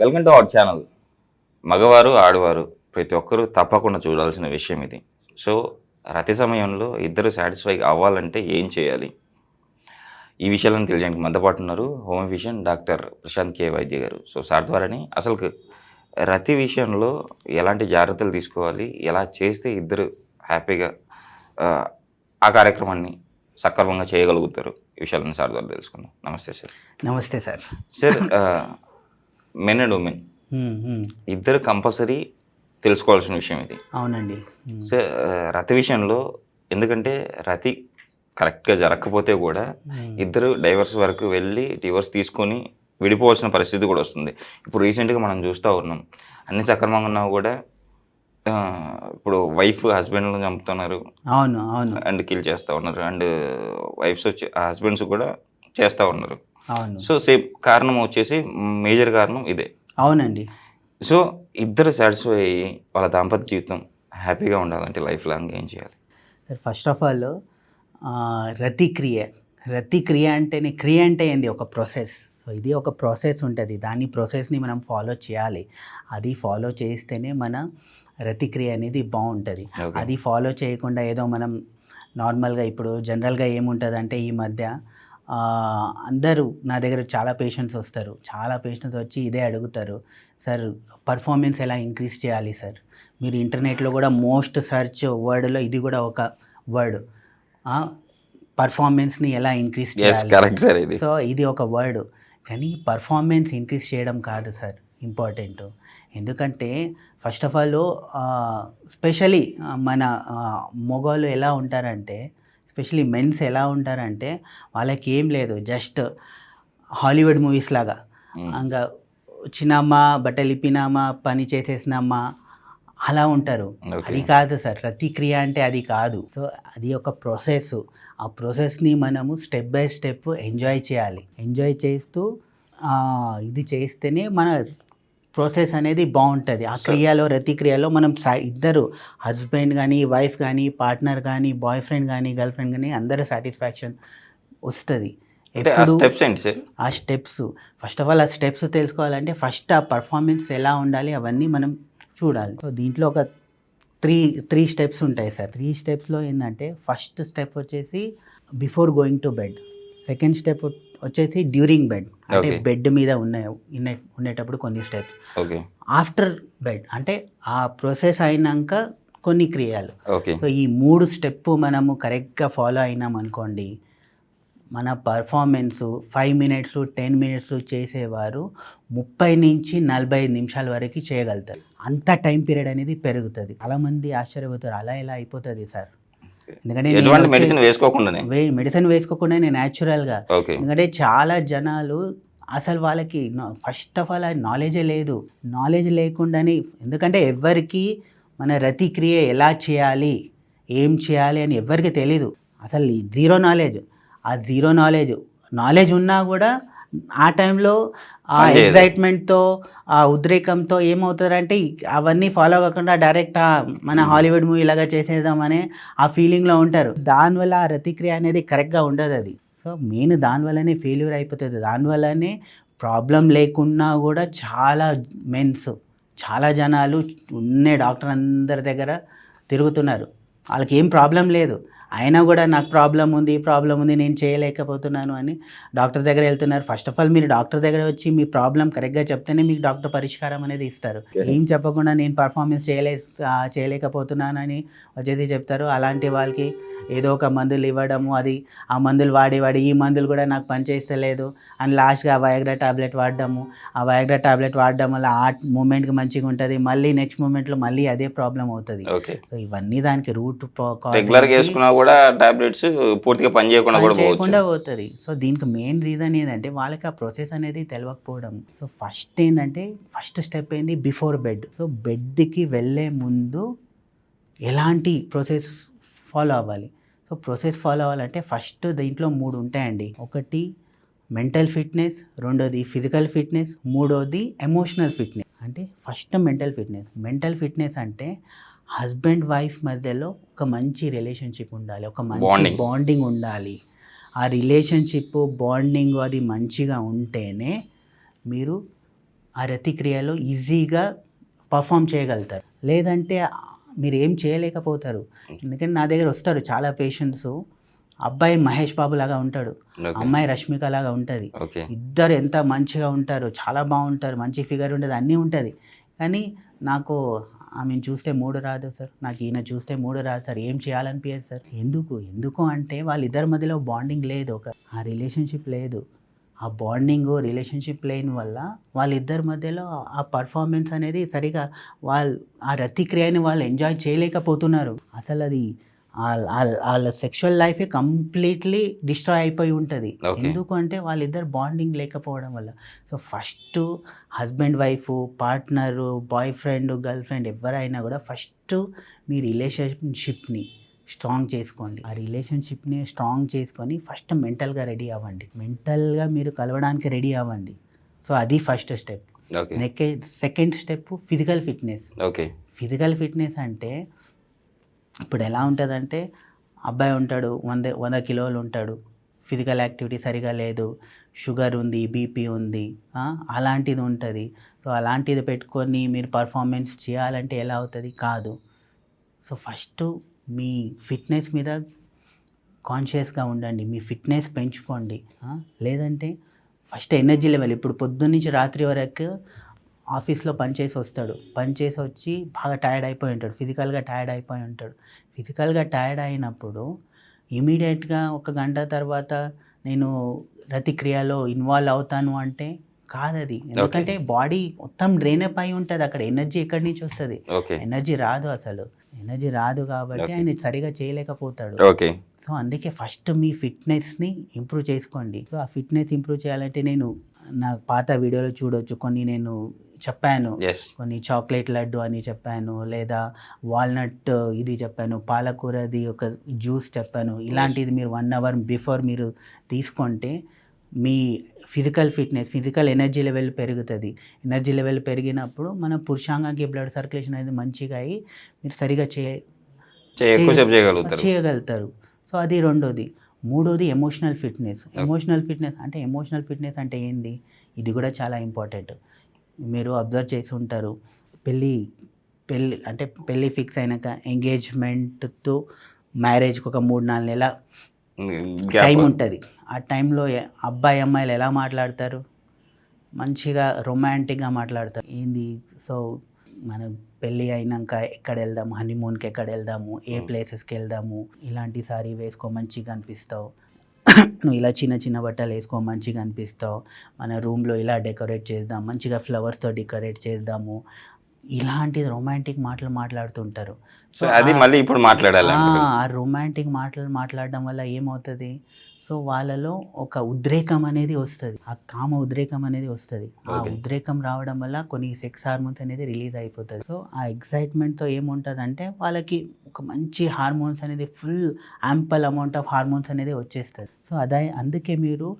Welcome to our channel మగవారు ఆడవారు ప్రతి ఒక్కరూ తప్పకుండా చూడాల్సిన విషయం ఇది. సో రతి సమయంలో ఇద్దరు సాటిస్ఫై అవ్వాలంటే ఏం చేయాలి? ఈ విషయాలను తెలియడానికి మనతో పాటు ఉన్నారు home physician doctor Prashanth K Vaidya garu. So sir ద్వారానే అసలు రతి విషయంలో ఎలాంటి జాగ్రత్తలు తీసుకోవాలి? ఎలా చేస్తే ఇద్దరు హ్యాపీగా ఆ, ఆ కార్యక్రమాన్ని సక్రమంగా చేయగలుగుతారు? ఈ విషయాలను సార్ ద్వారా తెలుసుకుందాం. నమస్తే సార్. నమస్తే sir. Sir men and women. ఇద్దరు కంపల్సరీ తెలుసుకోవాల్సిన విషయం ఇది. అవునండి. సో రతి విషయంలో ఎందుకంటే రతి కరెక్ట్గా జరగకపోతే కూడా. ఇద్దరు డైవర్స్ వరకు వెళ్ళి డివోర్స్ తీసుకొని విడిపోవాల్సిన పరిస్థితి కూడా వస్తుంది. ఇప్పుడు రీసెంట్గా మనం చూస్తూ ఉన్నాం. అన్ని సక్రమంగా ఉన్నా కూడా ఇప్పుడు వైఫ్ హస్బెండ్లను చంపుతున్నారు. అవును అవును. అండ్ కిల్ చేస్తూ ఉన్నారు. అండ్ వైఫ్స్ వచ్చి హస్బెండ్స్ కూడా చేస్తూ ఉన్నారు. అవును. సో సేమ్ కారణం వచ్చేసి మేజర్ కారణం ఇదే. అవునండి. సో ఇద్దరు సాటిస్ఫై అయ్యి వాళ్ళ దాంపత్య జీవితం హ్యాపీగా ఉండాలంటే లైఫ్ లాంగ్ ఏం చేయాలి? సార్ ఫస్ట్ ఆఫ్ ఆల్ రతి క్రియ రతి క్రియ అంటేనే క్రియ అంటే ఏంది? ఒక ప్రాసెస్ సో ఇది ఒక ప్రాసెస్ ఉంటుంది. దాని ప్రాసెస్ని మనం ఫాలో చేయాలి. అది ఫాలో చేస్తేనే మన రతి క్రియ అనేది బాగుంటుంది. అది ఫాలో చేయకుండా ఏదో మనం నార్మల్గా ఇప్పుడు జనరల్గా ఏముంటుంది అంటే ఈ మధ్య అందరూ నా దగ్గర చాలా పేషెంట్స్ వస్తారు. చాలా పేషెంట్స్ వచ్చి ఇదే అడుగుతారు. సార్ పర్ఫార్మెన్స్ ఎలా ఇంక్రీజ్ చేయాలి సార్? మీరు ఇంటర్నెట్లో కూడా మోస్ట్ సెర్చ్ వర్డ్లో ఇది కూడా ఒక వర్డ్ పర్ఫార్మెన్స్ని ఎలా ఇంక్రీజ్ చేయాలి? సో ఇది ఒక వర్డ్ కానీ పర్ఫార్మెన్స్ ఇంక్రీజ్ చేయడం కాదు సార్ ఇంపార్టెంట్ ఎందుకంటే ఫస్ట్ ఆఫ్ ఆల్ స్పెషలీ మన మొగోళ్ళు ఎలా ఉంటారంటే స్పెషలీ మెన్స్ ఎలా ఉంటారంటే వాళ్ళకి ఏం లేదు జస్ట్ హాలీవుడ్ మూవీస్ లాగా. ఇంకా వచ్చినామా బట్టలు ఇప్పినామా పని చేసేసినామా అలా ఉంటారు. అది కాదు సార్ ప్రతిక్రియ అంటే అది కాదు. సో అది ఒక ప్రాసెస్ ఆ ప్రాసెస్ని మనము స్టెప్ బై స్టెప్ ఎంజాయ్ చేయాలి. ఎంజాయ్ చేస్తూ ఇది చేస్తేనే మన ప్రాసెస్ అనేది బాగుంటుంది. ఆ. క్రియలో రతి క్రియలో మనం ఇద్దరు హస్బెండ్ కానీ వైఫ్ కానీ పార్ట్నర్ కానీ బాయ్ ఫ్రెండ్ కానీ గర్ల్ ఫ్రెండ్ కానీ అందరూ సాటిస్ఫాక్షన్ వస్తుంది. స్టెప్స్ ఆ స్టెప్స్. ఫస్ట్ ఆఫ్ ఆల్ ఆ స్టెప్స్ తెలుసుకోవాలంటే ఫస్ట్ ఆ పర్ఫార్మెన్స్ ఎలా ఉండాలి అవన్నీ మనం చూడాలి. సో దీంట్లో ఒక త్రీ త్రీ స్టెప్స్ ఉంటాయి సార్ త్రీ స్టెప్స్లో ఏంటంటే ఫస్ట్ స్టెప్ వచ్చేసి before going to bed. Second step వచ్చేసి డ్యూరింగ్ బెడ్. అంటే. బెడ్ మీద ఉన్న ఉండేటప్పుడు కొన్ని స్టెప్స్. ఆఫ్టర్ బెడ్ అంటే ఆ ప్రాసెస్ అయినాక కొన్ని క్రియాలు. సో ఈ మూడు స్టెప్ మనము కరెక్ట్గా ఫాలో అయినాం అనుకోండి మన performance five minutes ten minutes చేసేవారు ముప్పై నుంచి నలభై ఐదు నిమిషాల వరకు చేయగలుగుతారు. అంత టైం పీరియడ్ అనేది పెరుగుతుంది. చాలామంది ఆశ్చర్యపోతారు అలా ఎలా అయిపోతుంది సార్. ఎందుకంటే ఎటువంటి మెడిసిన్ వేసుకోకుండానే? మెడిసిన్ వేసుకోకుండా నేను న్యాచురల్గా ఎందుకంటే చాలా జనాలు అసలు వాళ్ళకి ఫస్ట్ ఆఫ్ ఆల్ నాలెడ్జే లేదు. నాలెడ్జ్ లేకుండానే ఎందుకంటే ఎవరికి మన రతి క్రియ ఎలా చేయాలి ఏం చేయాలి అని ఎవరికి తెలీదు. అసలు జీరో నాలెడ్జ్ ఆ జీరో నాలెడ్జ్ నాలెడ్జ్ ఉన్నా కూడా ఆ టైంలో ఆ. ఎగ్జైట్మెంట్తో ఆ ఉద్రేకంతో ఏమవుతుందంటే అవన్నీ ఫాలో కాకుండా డైరెక్ట్ మన హాలీవుడ్ మూవీ లాగా చేసేద్దామనే ఆ ఫీలింగ్లో ఉంటారు. దానివల్ల ఆ రతిక్రియ అనేది కరెక్ట్గా ఉండదు అది. సో మెయిన్ దానివల్లనే ఫెయిల్యూర్ అయిపోతుంది. దానివల్లనే ప్రాబ్లం లేకున్నా కూడా చాలా మెన్స్ చాలా జనాలు ఉండే డాక్టర్ అందరి దగ్గర తిరుగుతున్నారు. వాళ్ళకి ఏం ప్రాబ్లం లేదు. అయినా కూడా నాకు ప్రాబ్లం ఉంది ప్రాబ్లం ఉంది నేను చేయలేకపోతున్నాను అని డాక్టర్ దగ్గర వెళ్తున్నారు. ఫస్ట్ ఆఫ్ ఆల్ మీరు డాక్టర్ దగ్గర వచ్చి మీ ప్రాబ్లం కరెక్ట్గా చెప్తేనే మీకు డాక్టర్ పరిష్కారం అనేది ఇస్తారు. ఏం చెప్పకుండా నేను పర్ఫార్మెన్స్ చేయలే చేయలేకపోతున్నానని వచ్చేసి చెప్తారు. అలాంటి వాళ్ళకి ఏదో ఒక మందులు ఇవ్వడము అది ఆ మందులు వాడి వాడి ఈ మందులు కూడా నాకు పనిచేస్తలేదు అని లాస్ట్గా ఆ వయాగ్రా టాబ్లెట్ వాడడము. ఆ వయాగ్రా టాబ్లెట్ వాడడం వల్ల ఆ మూమెంట్కి మంచిగా ఉంటుంది. మళ్ళీ నెక్స్ట్ మూమెంట్లో మళ్ళీ అదే ప్రాబ్లం అవుతుంది. సో ఇవన్నీ దానికి రూట్ రెగ్యులర్గా వేసుకున్నా కూడా టాబ్లెట్స్ పూర్తిగా పని చేయకుండా కూడా చేయకుండా పోతుంది. సో దీనికి మెయిన్ రీజన్ ఏంటంటే వాళ్ళకి ఆ ప్రాసెస్ అనేది తెలియకపోవడం సో ఫస్ట్ ఏంటంటే ఫస్ట్ స్టెప్ ఏంది? బిఫోర్ బెడ్ సో బెడ్కి వెళ్ళే ముందు ఎలాంటి ప్రాసెస్ ఫాలో అవ్వాలి? సో ప్రాసెస్ ఫాలో అవ్వాలంటే ఫస్ట్ దీంట్లో మూడు ఉంటాయండి. ఒకటి మెంటల్ ఫిట్నెస్ రెండోది ఫిజికల్ ఫిట్నెస్ మూడోది ఎమోషనల్ ఫిట్నెస్ అంటే first mental fitness mental fitness అంటే హస్బెండ్ వైఫ్ మధ్యలో ఒక మంచి రిలేషన్షిప్ ఉండాలి. ఒక మంచి. బాండింగ్ ఉండాలి. ఆ రిలేషన్షిప్ బాండింగ్ అది మంచిగా ఉంటేనే మీరు ఆ రతిక్రియలో ఈజీగా పర్ఫామ్ చేయగలుగుతారు. లేదంటే మీరు ఏం చేయలేకపోతారు. ఎందుకంటే నా దగ్గర వస్తారు చాలా పేషెంట్స్ అబ్బాయి మహేష్ బాబు లాగా ఉంటాడు. అమ్మాయి రష్మిక లాగా ఉంటుంది. ఇద్దరు ఎంత మంచిగా ఉంటారు చాలా బాగుంటారు మంచి ఫిగర్ ఉంటుంది అన్నీ ఉంటుంది. కానీ నాకు ఆమెను చూస్తే మూడు రాదు సార్. నాకు ఈయన చూస్తే మూడు రాదు సార్. ఏం చేయాలనిపించదు సార్. ఎందుకు? ఎందుకు అంటే వాళ్ళిద్దరి మధ్యలో బాండింగ్ లేదు ఒక. ఆ రిలేషన్షిప్ లేదు. ఆ బాండింగ్ రిలేషన్షిప్ లేని వల్ల వాళ్ళిద్దరి మధ్యలో ఆ పర్ఫార్మెన్స్ అనేది సరిగా వాళ్ళు ఆ రతిక్రియని వాళ్ళు ఎంజాయ్ చేయలేకపోతున్నారు. అసలు అది వాళ్ళ- సెక్షువల్ లైఫే కంప్లీట్లీ డిస్ట్రాయ్ అయిపోయి ఉంటుంది. Okay. ఎందుకు అంటే వాళ్ళిద్దరు బాండింగ్ లేకపోవడం వల్ల. So first husband wife partner boyfriend girlfriend ఎవరైనా కూడా ఫస్ట్ మీ రిలేషన్షిప్ని స్ట్రాంగ్ చేసుకోండి. ఆ రిలేషన్షిప్ని స్ట్రాంగ్ చేసుకొని ఫస్ట్ మెంటల్గా రెడీ అవ్వండి. మెంటల్గా మీరు కలవడానికి రెడీ అవ్వండి. సో అది first step second step physical fitness okay physical fitness అంటే ఇప్పుడు ఎలా ఉంటుందంటే అబ్బాయి ఉంటాడు వంద వంద కిలోలు ఉంటాడు. ఫిజికల్ యాక్టివిటీ సరిగా లేదు షుగర్ ఉంది బీపీ ఉంది అలాంటిది ఉంటుంది. సో అలాంటిది పెట్టుకొని మీరు పర్ఫార్మెన్స్ చేయాలంటే ఎలా అవుతుంది? కాదు. సో ఫస్ట్ మీ ఫిట్నెస్ మీద కాన్షియస్గా ఉండండి. మీ ఫిట్నెస్ పెంచుకోండి లేదంటే ఫస్ట్ ఎనర్జీ లెవెల్ ఇప్పుడు పొద్దున్నుంచి రాత్రి వరకు ఆఫీస్లో పనిచేసి వస్తాడు. పనిచేసి వచ్చి బాగా టైర్డ్ అయిపోయి ఉంటాడు. ఫిజికల్గా టైర్డ్ అయిపోయి ఉంటాడు. ఫిజికల్గా టైర్డ్ అయినప్పుడు ఇమీడియట్గా ఒక గంట తర్వాత నేను రతిక్రియలో ఇన్వాల్వ్ అవుతాను అంటే కాదది. ఎందుకంటే బాడీ మొత్తం డ్రైన్ అప్ అయి ఉంటుంది. అక్కడ ఎనర్జీ ఎక్కడి నుంచి వస్తుంది? ఎనర్జీ రాదు అసలు. ఎనర్జీ రాదు కాబట్టి. ఆయన సరిగా చేయలేకపోతాడు. సో అందుకే ఫస్ట్ మీ ఫిట్నెస్ని ఇంప్రూవ్ చేసుకోండి. సో ఆ ఫిట్నెస్ ఇంప్రూవ్ చేయాలంటే నేను నా పాత వీడియోలో చూడొచ్చు. కొన్ని నేను చెప్పాను. కొన్ని చాక్లెట్ లడ్డు అని చెప్పాను లేదా వాల్నట్ ఇది చెప్పాను పాలకూరది ఒక జ్యూస్ చెప్పాను. ఇలాంటిది మీరు వన్ అవర్ బిఫోర్ మీరు తీసుకుంటే మీ physical fitness physical energy level పెరుగుతుంది. ఎనర్జీ లెవెల్ పెరిగినప్పుడు మన పురుషాంగానికి బ్లడ్ సర్క్యులేషన్ అనేది మంచిగా అయ్యి మీరు సరిగా చే చేయగలుగుతారు. సో అది రెండోది. మూడోది ఎమోషనల్ ఫిట్నెస్ ఎమోషనల్ ఫిట్నెస్ అంటే ఎమోషనల్ ఫిట్నెస్ అంటే ఏంది? ఇది కూడా చాలా ఇంపార్టెంట్ మీరు అబ్జర్వ్ చేసి ఉంటారు. పెళ్ళి పెళ్ళి అంటే పెళ్ళి ఫిక్స్ అయినాక ఎంగేజ్మెంట్తో మ్యారేజ్కి ఒక మూడు నాలుగు నెలల టైం ఉంటుంది. ఆ టైంలో అబ్బాయి అమ్మాయిలు ఎలా మాట్లాడతారు? మంచిగా రొమాంటిక్గా మాట్లాడతారు. ఏంది? సో మన పెళ్ళి అయినాక ఎక్కడ వెళ్దాము? హనీమూన్కి ఎక్కడ వెళ్దాము? ఏ. ప్లేసెస్కి వెళ్దాము? ఇలాంటి సారీ వేసుకో మంచిగా అనిపిస్తావు. నువ్వు ఇలా చిన్న చిన్న బట్టలు వేసుకో మంచిగా అనిపిస్తావు. మన రూమ్లో ఇలా డెకరేట్ చేద్దాం మంచిగా ఫ్లవర్స్తో డెకరేట్ చేద్దాము. ఇలాంటి రొమాంటిక్ మాటలు మాట్లాడుతుంటారు. సో అది మళ్ళీ ఇప్పుడు మాట్లాడాలి ఆ, రొమాంటిక్ మాటలు మాట్లాడడం వల్ల ఏమవుతుంది? సో వాళ్ళలో ఒక ఉద్రేకం అనేది వస్తుంది. ఆ కామ ఉద్రేకం అనేది వస్తుంది. ఆ. ఉద్రేకం రావడం వల్ల కొన్ని సెక్స్ హార్మోన్స్ అనేది రిలీజ్ అయిపోతుంది. సో ఆ ఎక్సైట్మెంట్తో ఏముంటుంది అంటే వాళ్ళకి ఒక మంచి హార్మోన్స్ అనేది full ample amount of hormones అనేది వచ్చేస్తుంది. సో అదే అందుకే మీరు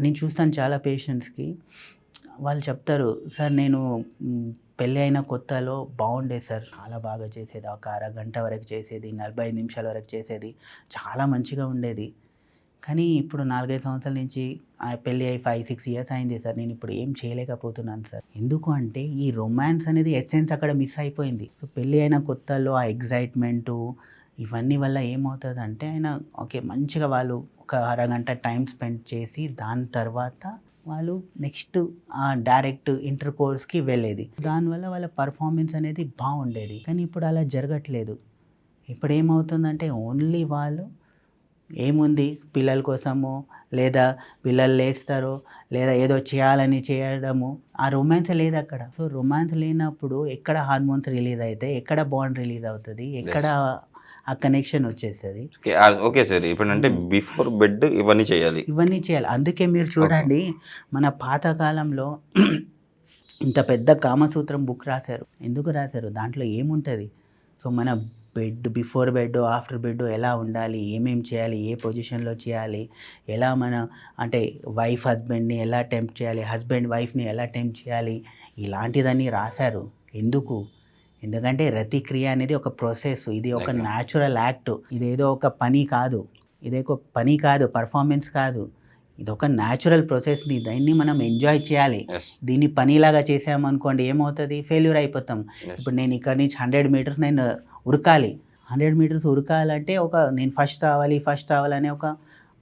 నేను చూస్తాను చాలా పేషెంట్స్కి వాళ్ళు చెప్తారు సార్ నేను పెళ్ళి అయిన కొత్తలో బాగుండేది సార్. చాలా బాగా చేసేది. ఒక అరగంట వరకు చేసేది నలభై ఐదు నిమిషాల వరకు చేసేది. చాలా మంచిగా ఉండేది. కానీ ఇప్పుడు నాలుగైదు సంవత్సరాల నుంచి ఆ పెళ్ళి అయి ఫైవ్ సిక్స్ ఇయర్స్ అయింది సార్. నేను ఇప్పుడు ఏం చేయలేకపోతున్నాను సార్. ఎందుకు అంటే ఈ రొమాన్స్ అనేది ఎస్సెన్స్ అక్కడ మిస్ అయిపోయింది. సో పెళ్ళి అయిన కొత్తలో ఆ ఎగ్జైట్మెంటు ఇవన్నీ వల్ల ఏమవుతుందంటే ఆయన ఓకే మంచిగా వాళ్ళు ఒక అరగంట టైం స్పెండ్ చేసి దాని తర్వాత వాళ్ళు నెక్స్ట్ డైరెక్ట్ ఇంటర్ కోర్స్కి వెళ్ళేది. దానివల్ల వాళ్ళ పర్ఫార్మెన్స్ అనేది బాగుండేది. కానీ ఇప్పుడు అలా జరగట్లేదు. ఇప్పుడు ఏమవుతుందంటే ఓన్లీ వాళ్ళు ఏముంది? పిల్లల కోసము లేదా పిల్లలు లేస్తారు లేదా ఏదో చేయాలని చేయడము. ఆ రొమాన్స్ లేదు అక్కడ. సో రొమాన్స్ లేనప్పుడు ఎక్కడ హార్మోన్స్ రిలీజ్ అయితే ఎక్కడ బాండ్ రిలీజ్ అవుతుంది ఎక్కడ ఆ కనెక్షన్ వచ్చేస్తుంది. Okay, sir. ఇప్పుడు అంటే బిఫోర్ బెడ్ ఇవన్నీ చేయాలి. ఇవన్నీ చేయాలి. అందుకే మీరు చూడండి మన పాతకాలంలో ఇంత పెద్ద కామసూత్రం బుక్ రాశారు. ఎందుకు రాశారు? దాంట్లో ఏముంటుంది? సో మన bed before bed after bed ఎలా ఉండాలి? ఏమేం చేయాలి? ఏ పొజిషన్లో చేయాలి? ఎలా మన అంటే వైఫ్ హస్బెండ్ని ఎలా టెంప్ట్ చేయాలి? హస్బెండ్ వైఫ్ని ఎలా టెంప్ట్ చేయాలి? ఇలాంటిదన్నీ రాశారు. ఎందుకు? ఎందుకంటే రతిక్రియ అనేది ఒక ప్రాసెస్. ఇది ఒక. న్యాచురల్ యాక్ట్ ఇదేదో ఒక పని కాదు. ఇదే ఒక పని కాదు. పర్ఫార్మెన్స్ కాదు. ఇది ఒక న్యాచురల్ ప్రాసెస్ని దాన్ని మనం ఎంజాయ్ చేయాలి. దీన్ని పనిలాగా చేసామనుకోండి ఏమవుతుంది? ఫెయిల్యూర్ అయిపోతాం. ఇప్పుడు నేను ఇక్కడ నుంచి హండ్రెడ్ మీటర్స్ నేను ఉరకాలి. హండ్రెడ్ మీటర్స్ ఉరకాలంటే ఒక నేను ఫస్ట్ రావాలి ఫస్ట్ రావాలనే ఒక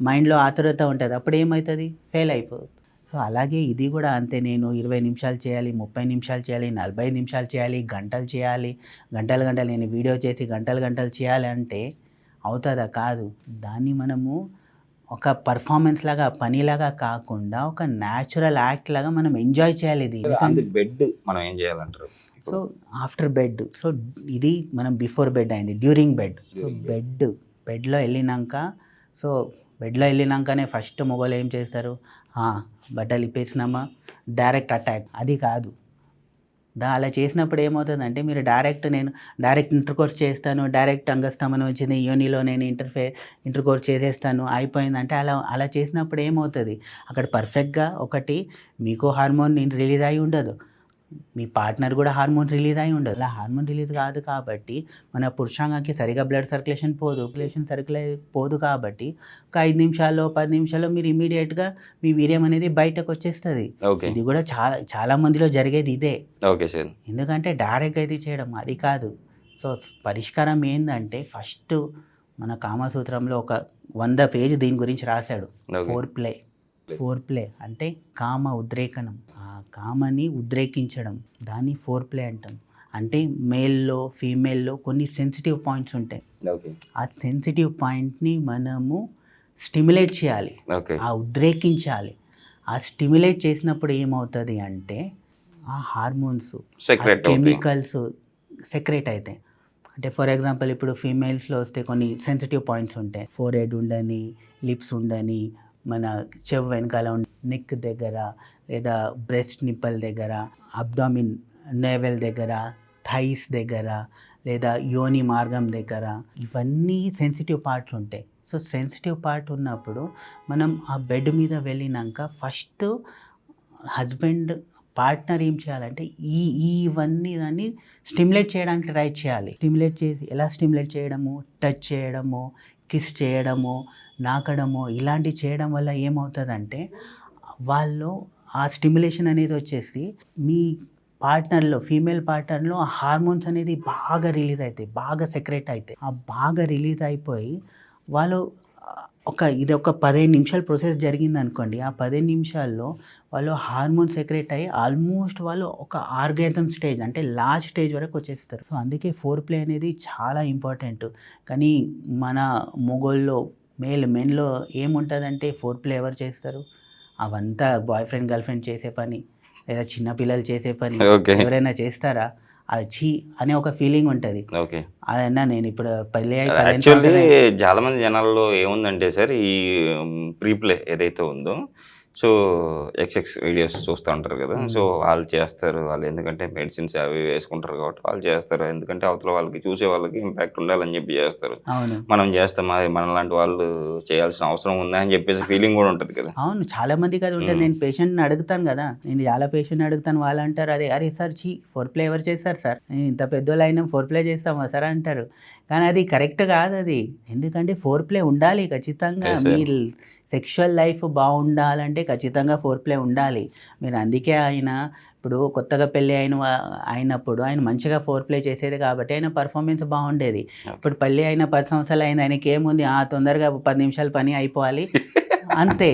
మైండ్లో ఆతురత ఉంటుంది. అప్పుడు ఏమవుతుంది ఫెయిల్ అయిపోతుంది సో అలాగే ఇది కూడా అంతే. నేను ఇరవై నిమిషాలు చేయాలి ముప్పై నిమిషాలు చేయాలి నలభై నిమిషాలు చేయాలి గంటలు చేయాలి. గంటలు గంటలు నేను వీడియో చేసి గంటలు గంటలు చేయాలి అంటే అవుతుందా? కాదు. దాన్ని మనము ఒక పర్ఫార్మెన్స్ లాగా పనిలాగా కాకుండా ఒక న్యాచురల్ యాక్ట్ లాగా మనం ఎంజాయ్ చేయాలి ఇది. బెడ్ మనం ఏం చేయాలంటారు? సో ఆఫ్టర్ బెడ్ సో ఇది మనం బిఫోర్ బెడ్ అయింది డ్యూరింగ్ బెడ్ సో. బెడ్ బెడ్లో వెళ్ళినాక సో బెడ్లో వెళ్ళినాకనే ఫస్ట్ మొగలు ఏం చేస్తారు? "ఆ, బట్టలు ఇప్పేసినామా? డైరెక్ట్ అటాక్ అది కాదు. అలా చేసినప్పుడు ఏమవుతుందంటే మీరు డైరెక్ట్ నేను డైరెక్ట్ ఇంటర్ కోర్స్ చేస్తాను డైరెక్ట్ అంగస్తమనం వచ్చింది యోనిలో నేను ఇంటర్ఫే ఇంటర్ కోర్స్ చేసేస్తాను అయిపోయిందంటే అలా అలా చేసినప్పుడు ఏమవుతుంది? అక్కడ పర్ఫెక్ట్గా ఒకటి మీకు హార్మోన్ రిలీజ్ అయి ఉండదు. మీ పార్ట్నర్ కూడా హార్మోన్ రిలీజ్ అయి ఉండదు. అలా హార్మోన్ రిలీజ్ కాదు కాబట్టి మన పురుషాంగానికి సరిగా బ్లడ్ సర్క్యులేషన్ పోదు సర్క్యులేషన్ సర్క్యులే పోదు కాబట్టి ఒక ఐదు నిమిషాల్లో పది నిమిషాల్లో మీరు ఇమీడియట్గా మీ వీర్యం అనేది బయటకు వచ్చేస్తుంది. ఇది కూడా చాలా చాలా మందిలో జరిగేది ఇదే. Okay sir. ఎందుకంటే డైరెక్ట్గా ఇది చేయడం అది కాదు. సో పరిష్కారం ఏంటంటే ఫస్ట్ మన కామసూత్రంలో ఒక వంద పేజ్ దీని గురించి రాశాడు. ఫోర్ ప్లే ఫోర్ ప్లే అంటే కామ ఉద్రేకనం. ఆ కామని ఉద్రేకించడం. దాన్ని ఫోర్ ప్లే అంటాం. అంటే మేల్లో ఫీమేల్లో కొన్ని సెన్సిటివ్ పాయింట్స్ ఉంటాయి. ఆ సెన్సిటివ్ పాయింట్ని మనము స్టిమ్యులేట్ చేయాలి. ఆ ఉద్రేకించాలి. ఆ స్టిమ్యులేట్ చేసినప్పుడు ఏమవుతుంది అంటే ఆ హార్మోన్స్ సెక్రెట్ కెమికల్స్ సెక్రెట్ అవుతాయి అంటే ఫర్ ఎగ్జాంపుల్ ఇప్పుడు ఫీమేల్స్లో వస్తే కొన్ని సెన్సిటివ్ పాయింట్స్ ఉంటాయి. ఫోర్ హెడ్ ఉండని లిప్స్ ఉండని మన చెవు వెనకాల నెక్ దగ్గర లేదా బ్రెస్ట్ నిప్పల్ దగ్గర అబ్డామిన్ నేవెల్ దగ్గర థైస్ దగ్గర లేదా యోని మార్గం దగ్గర ఇవన్నీ సెన్సిటివ్ పార్ట్స్ ఉంటాయి. సో సెన్సిటివ్ పార్ట్ ఉన్నప్పుడు మనం ఆ బెడ్ మీద వెళ్ళినాక ఫస్ట్ హస్బెండ్ పార్ట్నర్ ఏం చేయాలంటే ఈ ఇవన్నీ దాన్ని స్టిమ్యులేట్ చేయడానికి ట్రై చేయాలి. స్టిమ్యులేట్ చేసి ఎలా స్టిమ్యులేట్ చేయడము? టచ్ చేయడము? కిస్ చేయడము నాకడము ఇలాంటి చేయడం వల్ల ఏమవుతుందంటే వాళ్ళు ఆ స్టిమ్యులేషన్ అనేది వచ్చేసి మీ పార్ట్నర్లో ఫీమేల్ పార్ట్నర్లో హార్మోన్స్ అనేది బాగా రిలీజ్ అవుతాయి బాగా సెక్రెట్ అవుతాయి ఆ బాగా రిలీజ్ అయిపోయి వాళ్ళు ఒక ఇది ఒక పదిహేను నిమిషాల ప్రాసెస్ జరిగింది అనుకోండి ఆ పదిహేను నిమిషాల్లో వాళ్ళు హార్మోన్ సెక్రెట్ అయ్యి ఆల్మోస్ట్ వాళ్ళు ఒక ఆర్గాజం స్టేజ్ అంటే లాస్ట్ స్టేజ్ వరకు వచ్చేస్తారు. సో అందుకే ఫోర్ ప్లే అనేది చాలా ఇంపార్టెంట్ కానీ మన మొగోల్లో మేల్ మెన్లో ఏముంటుందంటే ఫోర్ ప్లే ఎవరు చేస్తారు? అవంతా బాయ్ ఫ్రెండ్ గర్ల్ ఫ్రెండ్ చేసే పని లేదా చిన్నపిల్లలు చేసే పని ఎవరైనా చేస్తారా? అది చీ అనే ఒక ఫీలింగ్ ఉంటుంది. ఓకే. అదన్నా నేను ఇప్పుడు పెళ్ళి యాక్చువల్లీ చాలా మంది జనాల్లో ఏముందంటే సార్ ఈ ప్రీప్లే ఏదైతే ఉందో సో ఎక్స్ఎక్స్ వీడియోస్ చూస్తూ ఉంటారు కదా. సో వాళ్ళు చేస్తారు. వాళ్ళు ఎందుకంటే మెడిసిన్స్ అవి వేసుకుంటారు కాబట్టి వాళ్ళు చేస్తారు. ఎందుకంటే అవతల వాళ్ళకి చూసే వాళ్ళకి ఇంపాక్ట్ ఉండాలని చెప్పి చేస్తారు. మనం చేస్తామా అది మనలాంటి వాళ్ళు చేయాల్సిన అవసరం ఉందా అని చెప్పేసి ఫీలింగ్ కూడా ఉంటుంది కదా. అవును. చాలా మందికి అది ఉంటుంది. నేను పేషెంట్ని అడుగుతాను కదా. నేను చాలా పేషెంట్ అడుగుతాను. వాళ్ళు అంటారు అదే అరే సార్ చీ ఫోర్ ప్లే ఎవరు చేస్తారు సార్? నేను ఇంత పెద్దోళ్ళు అయినా ఫోర్ ప్లే చేస్తామా సార్? అంటారు. కానీ అది కరెక్ట్ కాదు అది. ఎందుకంటే ఫోర్ ప్లే ఉండాలి ఖచ్చితంగా. మీరు సెక్షువల్ లైఫ్ బాగుండాలంటే ఖచ్చితంగా ఫోర్ ప్లే ఉండాలి. మీరు అందుకే ఆయన ఇప్పుడు కొత్తగా పెళ్ళి అయిన అయినప్పుడు ఆయన మంచిగా ఫోర్ ప్లే చేసేది కాబట్టి ఆయన పర్ఫార్మెన్స్ బాగుండేది. ఇప్పుడు పెళ్ళి అయిన పది సంవత్సరాలు అయింది ఆయనకి ఏముంది? ఆ తొందరగా పది నిమిషాలు పని అయిపోవాలి. అంతే.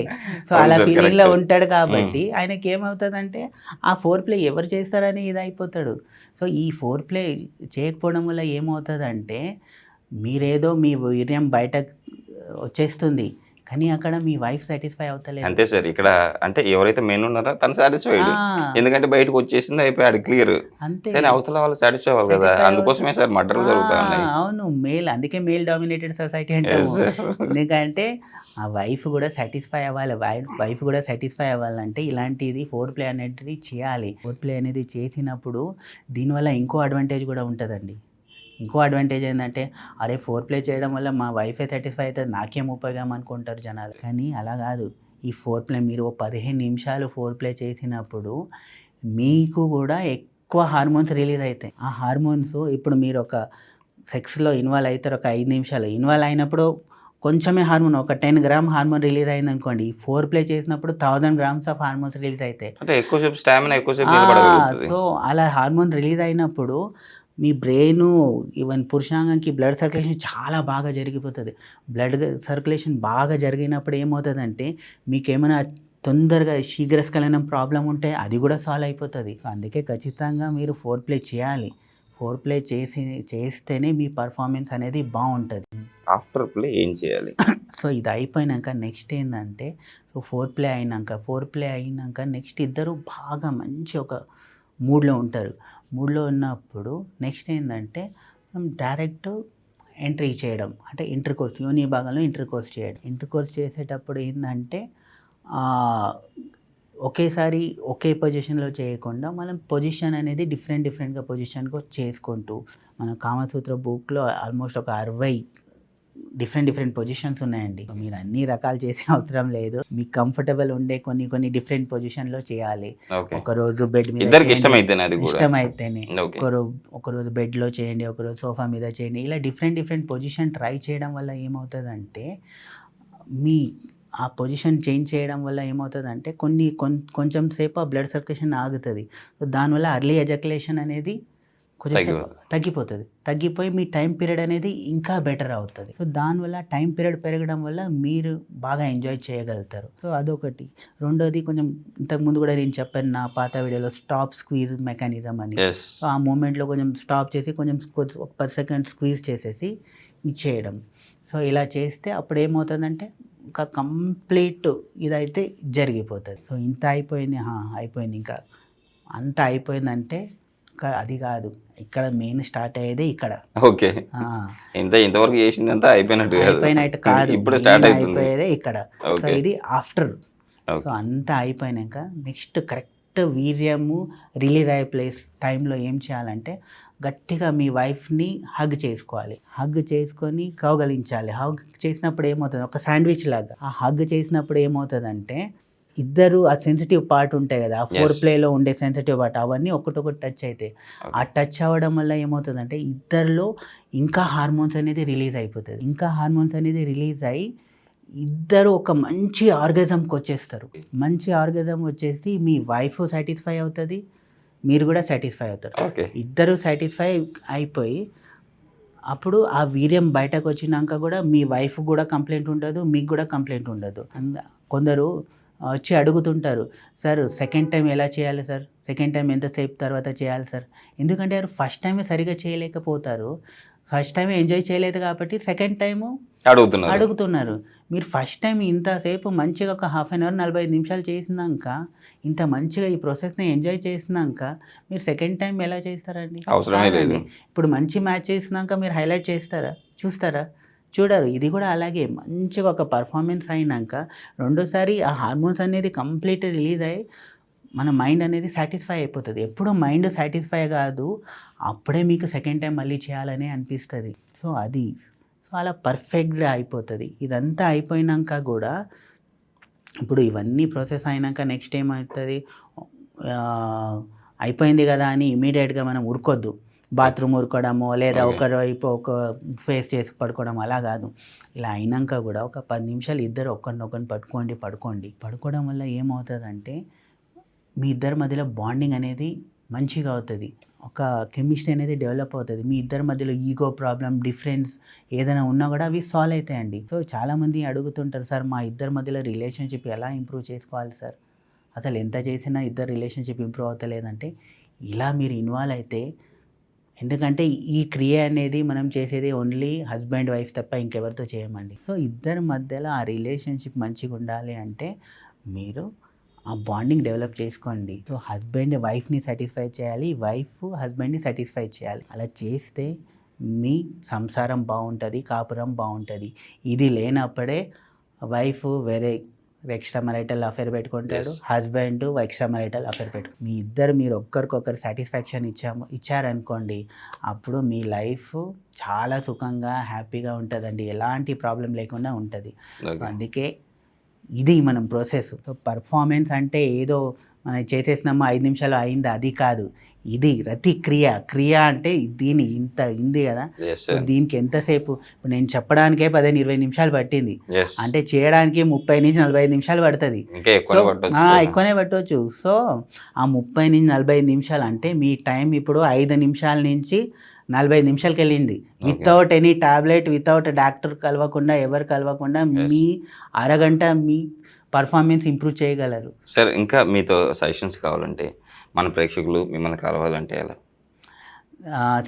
సో అలా సార్, ఫీలింగ్లో correct. ఉంటాడు కాబట్టి ఆయనకి ఏమవుతుందంటే ఆ ఫోర్ ప్లే ఎవరు చేస్తారని ఇది అయిపోతాడు సో ఈ ఫోర్ ప్లే చేయకపోవడం వల్ల ఏమవుతుందంటే మీరేదో మీ వీర్యం బయట వచ్చేస్తుంది. కానీ అక్కడ మీ వైఫ్ సాటిస్ఫై అవుతలేదు. అంతే సార్ ఇక్కడ అంటే ఎవరైతే మెయిన్ ఉన్నారో తను సాటిస్ఫైడ్. ఎందుకంటే బయటకు వచ్చేసింది అయిపోయాడు క్లియర్. అంతే అవతల వాళ్ళు సాటిస్ఫై అవ్వాలి కదా. అందుకోసమే సార్ మర్డర్లు జరుగుతా ఆ, ఉన్నాయి. అవును మేల్ అందుకే మేల్ డామినేటెడ్ సొసైటీ sir. ఎందుకంటే ఆ వైఫ్ కూడా సాటిస్ఫై అవ్వాలి వైఫ్ కూడా సాటిస్ఫై అవ్వాలంటే ఇలాంటిది ఫోర్ ప్లే అనేది చేయాలి. ఫోర్ ప్లే అనేది చేసినప్పుడు దీనివల్ల ఇంకో అడ్వాంటేజ్ కూడా ఉంటుందండి. ఇంకో అడ్వాంటేజ్ ఏంటంటే అరే ఫోర్ ప్లే చేయడం వల్ల మా వైఫే సాటిస్ఫై అవుతుంది నాకేం ఉపయోగం అనుకుంటారు జనాలు. కానీ అలా కాదు. ఈ ఫోర్ ప్లే మీరు ఓ పదిహేను నిమిషాలు ఫోర్ ప్లే చేసినప్పుడు మీకు కూడా ఎక్కువ హార్మోన్స్ రిలీజ్ అవుతాయి. ఆ హార్మోన్స్ ఇప్పుడు మీరు ఒక సెక్స్లో ఇన్వాల్వ్ అవుతారు ఒక ఐదు నిమిషాలు. ఇన్వాల్వ్ అయినప్పుడు కొంచెమే హార్మోన్ ఒక టెన్ గ్రామ్ హార్మోన్ రిలీజ్ అయింది అనుకోండి ఫోర్ ప్లే చేసినప్పుడు thousand grams of hormones release అవుతాయి. అంటే ఎక్కువసేపు స్టామినా ఎక్కువసేపు నిలబడగలుగుతుంది. సో అలా హార్మోన్ రిలీజ్ అయినప్పుడు మీ బ్రెయిన్ ఈవెన్ పురుషాంగంకి బ్లడ్ సర్క్యులేషన్ చాలా బాగా జరిగిపోతుంది. బ్లడ్ సర్క్యులేషన్ బాగా జరిగినప్పుడు ఏమవుతుందంటే మీకు ఏమైనా తొందరగా శీఘ్రస్ఖలనం ప్రాబ్లం ఉంటే అది కూడా సాల్వ్ అయిపోతుంది. అందుకే ఖచ్చితంగా మీరు ఫోర్ ప్లే చేయాలి. ఫోర్ ప్లే చేసి చేస్తేనే మీ పర్ఫార్మెన్స్ అనేది బాగుంటుంది. ఆఫ్టర్ ప్లే ఏం చేయాలి? సో ఇది అయిపోయినాక నెక్స్ట్ ఏంటంటే సో ఫోర్ ప్లే అయినాక ఫోర్ ప్లే అయినాక నెక్స్ట్ ఇద్దరు బాగా మంచి ఒక మూడ్లో ఉంటారు. మూడ్లో ఉన్నప్పుడు నెక్స్ట్ ఏంటంటే మనం డైరెక్ట్ ఎంట్రీ చేయడం. అంటే ఇంటర్ కోర్స్ యోని భాగంలో ఇంటర్ కోర్స్ చేయడం. ఇంటర్ కోర్స్ చేసేటప్పుడు ఏంటంటే ఒకేసారి ఒకే పొజిషన్లో చేయకుండా మనం పొజిషన్ అనేది డిఫరెంట్ డిఫరెంట్గా పొజిషన్గా చేసుకుంటూ మన కామసూత్ర బుక్లో ఆల్మోస్ట్ ఒక అరవై డిఫరెంట్ డిఫరెంట్ పొజిషన్స్ ఉన్నాయండి. మీరు అన్ని రకాలు చేసే అవసరం లేదు. మీకు కంఫర్టబుల్ ఉండే కొన్ని కొన్ని డిఫరెంట్ పొజిషన్లో చేయాలి. ఓకే. ఒక రోజు బెడ్ మీద. ఇష్టమైతేనే ఓకే. ఒకరోజు ఒకరోజు బెడ్లో చేయండి ఒకరోజు సోఫా మీద చేయండి. ఇలా డిఫరెంట్ డిఫరెంట్ పొజిషన్ ట్రై చేయడం వల్ల ఏమవుతుందంటే మీ ఆ పొజిషన్ చేంజ్ చేయడం వల్ల ఏమవుతుందంటే కొన్ని కొంచెం సేపు ఆ బ్లడ్ సర్క్యులేషన్ ఆగుతుంది. సో దానివల్ల అర్లీ ఎజకులేషన్ అనేది కొంచెం తగ్గిపోతుంది. తగ్గిపోయి మీ టైం పీరియడ్ అనేది ఇంకా బెటర్ అవుతుంది. సో దానివల్ల టైం పీరియడ్ పెరగడం వల్ల మీరు బాగా ఎంజాయ్ చేయగలుగుతారు. సో అదొకటి. రెండోది కొంచెం ఇంతకు ముందు కూడా నేను చెప్పాను నా పాత వీడియోలో స్టాప్ స్క్వీజ్ మెకానిజం అని. సో ఆ మూమెంట్లో కొంచెం స్టాప్ చేసి కొంచెం ఒక పది సెకండ్ స్క్వీజ్ చేసేసి చేయడం సో ఇలా చేస్తే అప్పుడు ఏమవుతుందంటే ఒక కంప్లీట్ ఇదైతే జరిగిపోతుంది. సో ఇంత అయిపోయింది. హా, అయిపోయింది. ఇంకా అంత అయిపోయిందంటే అది కాదు. ఇక్కడ మెయిన్ స్టార్ట్ అయ్యేది ఇక్కడ. ఓకే. ఇంత ఇంతవరకు చేసిందంతా అయిపోయినట్టు కాదు. అయిపోయినట్టు కాదు. ఇప్పుడు స్టార్ట్ అయిపోయేదే ఇక్కడ. సో ఇది ఆఫ్టర్. సో అంతా అయిపోయినాక నెక్స్ట్ కరెక్ట్ వీర్యము రిలీజ్ అయ్యే ప్లేస్ టైంలో ఏం చేయాలంటే గట్టిగా మీ వైఫ్ని హగ్ చేసుకోవాలి. హగ్ చేసుకొని కౌగలించాలి. హగ్ చేసినప్పుడు ఏమవుతుంది? ఒక శాండ్విచ్ లాగా. ఆ హగ్ చేసినప్పుడు ఏమవుతుందంటే ఇద్దరు ఆ సెన్సిటివ్ పార్ట్ ఉంటాయి కదా ఆ ఫోర్. ప్లేలో ఉండే సెన్సిటివ్ పార్ట్ అవన్నీ ఒకటొకటి టచ్ అవుతాయి ఆ టచ్ అవ్వడం వల్ల ఏమవుతుందంటే ఇద్దరిలో ఇంకా హార్మోన్స్ అనేది రిలీజ్ అయిపోతుంది. ఇంకా హార్మోన్స్ అనేది రిలీజ్ అయ్యి ఇద్దరు ఒక మంచి ఆర్గజంకి వచ్చేస్తారు. మంచి ఆర్గజం వచ్చేసి మీ వైఫ్ సాటిస్ఫై అవుతుంది మీరు కూడా సాటిస్ఫై అవుతారు. ఇద్దరు సాటిస్ఫై అయిపోయి అప్పుడు ఆ వీర్యం బయటకు వచ్చినాక కూడా మీ వైఫ్ కూడా కంప్లైంట్ ఉండదు మీకు కూడా కంప్లైంట్ ఉండదు. అంద- కొందరు వచ్చి అడుగుతుంటారు సార్ సెకండ్ టైం ఎలా చేయాలి సార్? సెకండ్ టైం ఎంతసేపు తర్వాత చేయాలి సార్? ఎందుకంటే వారు ఫస్ట్ టైమే సరిగా చేయలేకపోతారు. ఫస్ట్ టైం ఎంజాయ్ చేయలేదు కాబట్టి సెకండ్ టైము అడుగుతున్నారు. అడుగుతున్నారు. మీరు ఫస్ట్ టైం ఇంతసేపు మంచిగా ఒక హాఫ్ అన్ అవర్ నలభై ఐదు నిమిషాలు చేసినాక ఇంత మంచిగా ఈ ప్రాసెస్ని ఎంజాయ్ చేసినాక మీరు సెకండ్ టైం ఎలా చేస్తారండి. ఇప్పుడు మంచి మ్యాచ్ చేసినాక మీరు హైలైట్ చేస్తారా? చూస్తారా? చూడరు. ఇది కూడా అలాగే మంచిగా ఒక పర్ఫార్మెన్స్ అయినాక రెండోసారి ఆ హార్మోన్స్ అనేది కంప్లీట్ రిలీజ్ అయ్యి మన మైండ్ అనేది సాటిస్ఫై అయిపోతుంది. ఎప్పుడు మైండ్ సాటిస్ఫై కాదు. అప్పుడే మీకు సెకండ్ టైం మళ్ళీ చేయాలని అనిపిస్తుంది. సో అది. సో అలా పర్ఫెక్ట్గా అయిపోతుంది. ఇదంతా అయిపోయినాక కూడా ఇప్పుడు ఇవన్నీ ప్రాసెస్ అయినాక నెక్స్ట్ ఏమవుతుంది? అయిపోయింది కదా అని ఇమీడియట్గా మనం ఉరుకొద్దు. బాత్రూమ్ ఉరకడము లేదా Okay. ఒకరి వైపు ఒక ఫేస్ చేసి పడుకోవడం అలా కాదు. ఇలా అయినాక కూడా ఒక పది నిమిషాలు ఇద్దరు ఒకరినొకరిని పట్టుకోండి పడుకోండి. పడుకోవడం వల్ల ఏమవుతుందంటే మీ ఇద్దరి మధ్యలో బాండింగ్ అనేది మంచిగా అవుతుంది. ఒక కెమిస్ట్రీ అనేది డెవలప్ అవుతుంది. మీ ఇద్దరి మధ్యలో ఈగో ప్రాబ్లం డిఫరెన్స్ ఏదైనా ఉన్నా కూడా అవి సాల్వ్ అవుతాయండి. సో చాలామంది అడుగుతుంటారు సార్ మా ఇద్దరి మధ్యలో రిలేషన్షిప్ ఎలా ఇంప్రూవ్ చేసుకోవాలి సార్? అసలు ఎంత చేసినా ఇద్దరు రిలేషన్షిప్ ఇంప్రూవ్ అవుతలేదంటే ఇలా మీరు ఇన్వాల్వ్ అయితే ఎందుకంటే ఈ క్రియ అనేది మనం చేసేది ఓన్లీ హస్బెండ్ వైఫ్ తప్ప ఇంకెవరితో చేయమండి. సో ఇద్దరి మధ్యలో ఆ రిలేషన్షిప్ మంచిగా ఉండాలి అంటే మీరు ఆ బాండింగ్ డెవలప్ చేసుకోండి. సో హస్బెండ్ వైఫ్ని సాటిస్ఫై చేయాలి వైఫ్ హస్బెండ్ని సాటిస్ఫై చేయాలి. అలా చేస్తే మీ సంసారం బాగుంటుంది కాపురం బాగుంటుంది. ఇది లేనప్పుడే వైఫ్ వేరే ఎక్స్ట్రా మరైటల్ అఫేర్ పెట్టుకుంటాడు. హస్బెండ్ ఎక్స్ట్రా మరైటల్ అఫేర్ పెట్టు. మీ ఇద్దరు మీరు ఒక్కరికొకరు సాటిస్ఫాక్షన్ ఇచ్చాము ఇచ్చారనుకోండి అప్పుడు మీ లైఫ్ చాలా సుఖంగా హ్యాపీగా ఉంటుందండి. ఎలాంటి ప్రాబ్లం లేకుండా ఉంటుంది. అందుకే ఇది మనం ప్రాసెస్ సో పర్ఫార్మెన్స్ అంటే ఏదో మనం చేసేసినాము ఐదు నిమిషాలు అయింది అది కాదు. ఇది రతి క్రియ. క్రియ అంటే దీని ఇంత ఉంది కదా. దీనికి ఎంతసేపు? నేను చెప్పడానికే పదిహేను ఇరవై నిమిషాలు పట్టింది. అంటే చేయడానికి ముప్పై నుంచి నలభై ఐదు నిమిషాలు పడుతుంది. సో ఎక్కువనే పట్టవచ్చు సో ఆ ముప్పై నుంచి నలభై ఐదు నిమిషాలు అంటే మీ టైం ఇప్పుడు ఐదు నిమిషాల నుంచి నలభై ఐదు నిమిషాలకి వెళ్ళింది. Without any tablet without doctor కలవకుండా ఎవరు కలవకుండా. మీ అరగంట మీ పర్ఫార్మెన్స్ ఇంప్రూవ్ చేయగలరు. సార్ ఇంకా మీతో సజెషన్స్ కావాలంటే మన ప్రేక్షకులు మిమ్మల్ని కలవాలంటే ఎలా?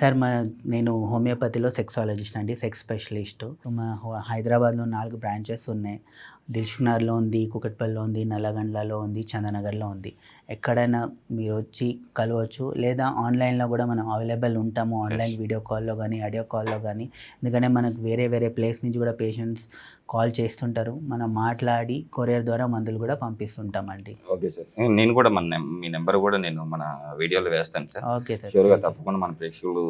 సార్ మా నేను హోమియోపతిలో సెక్సాలజిస్ట్ అండి సెక్స్ స్పెషలిస్ట్ మా హైదరాబాద్లో నాలుగు బ్రాంచెస్ ఉన్నాయి. దిల్షుక్నగర్లో ఉంది కుకట్పల్లిలో ఉంది నల్లగండ్లలో ఉంది చందనగర్లో ఉంది. ఎక్కడైనా మీరు వచ్చి కలవచ్చు లేదా ఆన్లైన్లో కూడా మనం అవైలబుల్ ఉంటాము ఆన్లైన్ వీడియో కాల్లో కానీ ఆడియో కాల్లో కానీ. ఎందుకంటే మనకు వేరే వేరే ప్లేస్ నుంచి కూడా పేషెంట్స్ కాల్ చేస్తుంటారు. మనం మాట్లాడి కొరియర్ ద్వారా మందులు కూడా పంపిస్తుంటామండి. Okay sir. నేను కూడా మన మీ నెంబర్ కూడా నేను మన వీడియోలో వేస్తాను సార్. Okay sir. షూర్గా తప్పకుండా మన ప్రేక్షకులు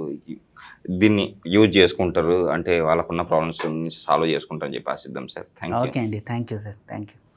దీన్ని యూజ్ చేసుకుంటారు. అంటే వాళ్ళకున్న ప్రాబ్లమ్స్ సాల్వ్ చేసుకుంటారని చెప్పి ఆశిద్దాం సార్. థ్యాంక్ ఓకే అండి. Thank you sir thank you